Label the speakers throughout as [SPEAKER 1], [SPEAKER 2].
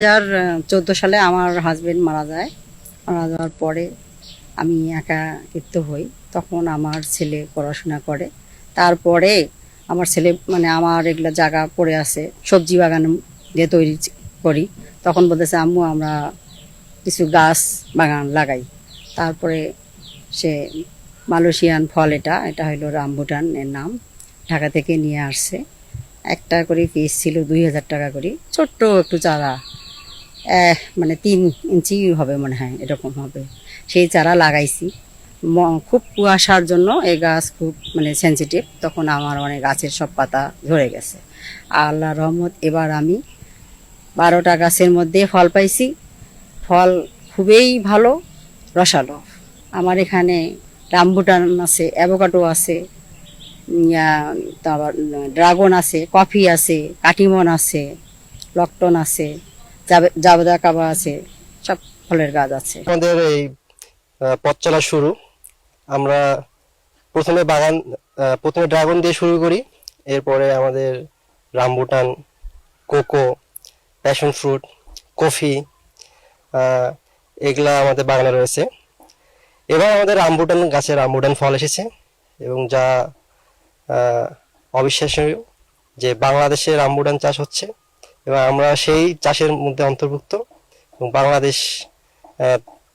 [SPEAKER 1] হাজার চোদ্দ সালে আমার হাজবেন্ড মারা যায়। মারা যাওয়ার পরে আমি একা একাকিত্ব হই। তখন আমার ছেলে পড়াশোনা করে। তারপরে আমার ছেলে মানে আমার এগুলো জায়গা পড়ে আছে, সবজি বাগান দিয়ে তৈরি করি। তখন বলতেছে, আম্মু, আমরা কিছু গাছ বাগান লাগাই। তারপরে সে মালয়েশিয়ান ফল এটা এটা হলো রামবুটান এর নাম। ঢাকা থেকে নিয়ে আসছে একটা করে পিস ছিল দুই হাজার টাকা করে। ছোট্ট একটু চারা। মানে তিন ইঞ্চি হবে মনে হয়, এরকম হবে। সেই চারা লাগাইছি। খুব কুয়াশার জন্য এই গাছ খুব মানে সেনসিটিভ তখন আমার মানে গাছের সব পাতা ঝরে গেছে। আল্লাহ রহমত, এবার আমি বারোটা গাছের মধ্যে ফল পাইছি। ফল খুবই ভালো, রসালো। আমার এখানে রামবুটান আছে, অ্যাভোকাডো আছে তারপর, ড্রাগন আছে, কফি আছে, কাটিমন আছে, লকটন আছে। জাবেদা কাবা আছে সব ফলের গাছ আছে।
[SPEAKER 2] আমাদের এই পথ চলা শুরু। আমরা প্রথমে বাগান প্রথমে ড্রাগন দিয়ে শুরু করি। এরপরে আমাদের rambutan cocoa passion fruit coffee এগুলা আমাদের বাগানে রয়েছে। এবার আমাদের রামবুটান গাছে রামবুটান ফল এসেছে এবং যা আহ, অবিশ্বাসনীয় যে বাংলাদেশে রামবুটান চাষ হচ্ছে। এবং আমরা সেই চাষের মধ্যে অন্তর্ভুক্ত এবং বাংলাদেশ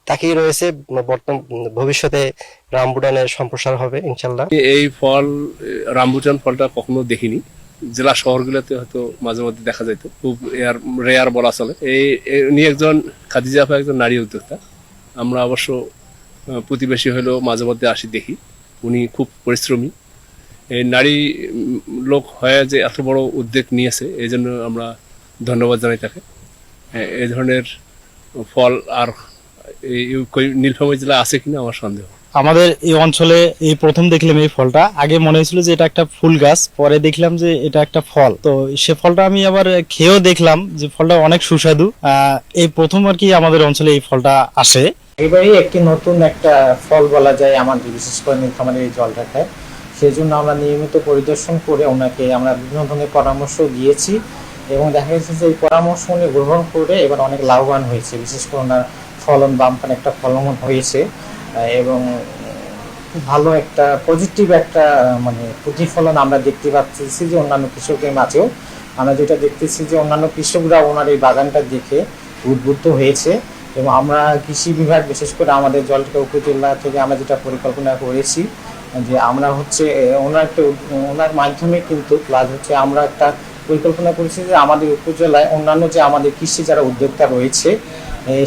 [SPEAKER 2] তাকিয়ে রয়েছে বর্তমান, ভবিষ্যতে রামবুটানের সম্প্রসার হবে ইনশাল্লাহ
[SPEAKER 3] এই ফল, রামবুটান ফলটা কখনো দেখিনি। জেলা শহরগুলোতে হয়তো মাঝে মধ্যে দেখা যেত খুব এয়ার, রেয়ার বলা চলে। এই এই উনি একজন খাদিজা আপা একজন নারী উদ্যোক্তা। আমরা অবশ্য প্রতিবেশী হলেও মাঝে মধ্যে আসি, দেখি। উনি খুব পরিশ্রমী। এই নারী লোক হয়ে যে এত বড় উদ্যোগ নিয়েছে এই জন্য আমরা ধন্যবাদ জানাই তাকে। এ- এই ধরনের ফল আর নীলফামারী জেলায় আছে কিনা আমার সন্দেহ।
[SPEAKER 4] আমাদের এই অঞ্চলে এই প্রথম দেখলাম এই ফলটা। আগে মনে হয়েছিল যে এটা একটা ফুল গাছ পরে দেখলাম যে এটা একটা ফল। তো সে ফলটা আমি আবার খেয়েও দেখলাম যে ফলটা অনেক সুস্বাদু। আহ, এই প্রথম আর কি আমাদের অঞ্চলে এই ফলটা আসে।
[SPEAKER 5] এবারে একটি নতুন একটা ফল বলা যায় আমাদের বিশেষ করে নীলফামারীর এই জলঢাকায়। সেই জন্য আমরা নিয়মিত পরিদর্শন করে ওনাকে আমরা বিভিন্ন ধরনের পরামর্শ দিয়েছি। এবং দেখা গেছে যে এই পরামর্শ উনি গ্রহণ করে এবার অনেক লাভবান হয়েছে। বিশেষ করে ওনার ফলন বামপান একটা ফলন হয়েছে এবং ভালো একটা পজিটিভ একটা মানে প্রতিফলন আমরা দেখতে পাচ্ছি যে অন্যান্য কৃষকের মাঝেও। আমরা যেটা দেখতেছি যে অন্যান্য কৃষকরা ওনার এই বাগানটা দেখে উদ্বুদ্ধ হয়েছে এবং আমরা কৃষি বিভাগ, বিশেষ করে আমাদের জলঢাকা উপজেলা থেকে আমরা যেটা পরিকল্পনা করেছি, যে আমরা হচ্ছে ওনার একটা ওনার মাধ্যমে কিন্তু প্লাস হচ্ছে আমরা একটা পরিকল্পনা করেছি যে আমাদের উপজেলায় অন্যান্য যে আমাদের কৃষি যারা উদ্যোক্তা রয়েছে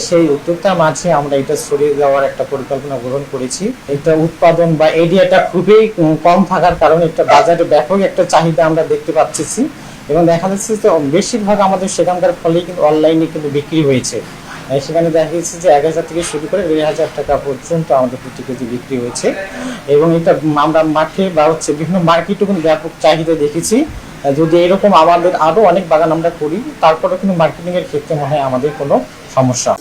[SPEAKER 5] সেই উদ্যোক্তার মাঝে আমরা এটা ছড়িয়ে দেওয়ার একটা পরিকল্পনা গ্রহণ করেছি। এটা উৎপাদন বা এরিয়াটা খুবই কম থাকার কারণে একটা বাজারে ব্যাপক একটা চাহিদা আমরা দেখতে পাচ্ছি এবং দেখা যাচ্ছে যে বেশিরভাগ আমাদের সেখানকার ফলেই কিন্তু অনলাইনে কিন্তু বিক্রি হয়েছে। সেখানে দেখা গেছে যে এক হাজার থেকে শুরু করে দেড় হাজার টাকা পর্যন্ত আমাদের প্রতি কেজি বিক্রি হয়েছে। এবং এটা আমরা মাঠে বা হচ্ছে বিভিন্ন মার্কেটও কিন্তু ব্যাপক চাহিদা দেখেছি। যদি এরকম আমাদের আরও অনেক বাগান আমরা করি তারপরে কিন্তু মার্কেটিং এর ক্ষেত্রে মনে হয় আমাদের কোনো সমস্যা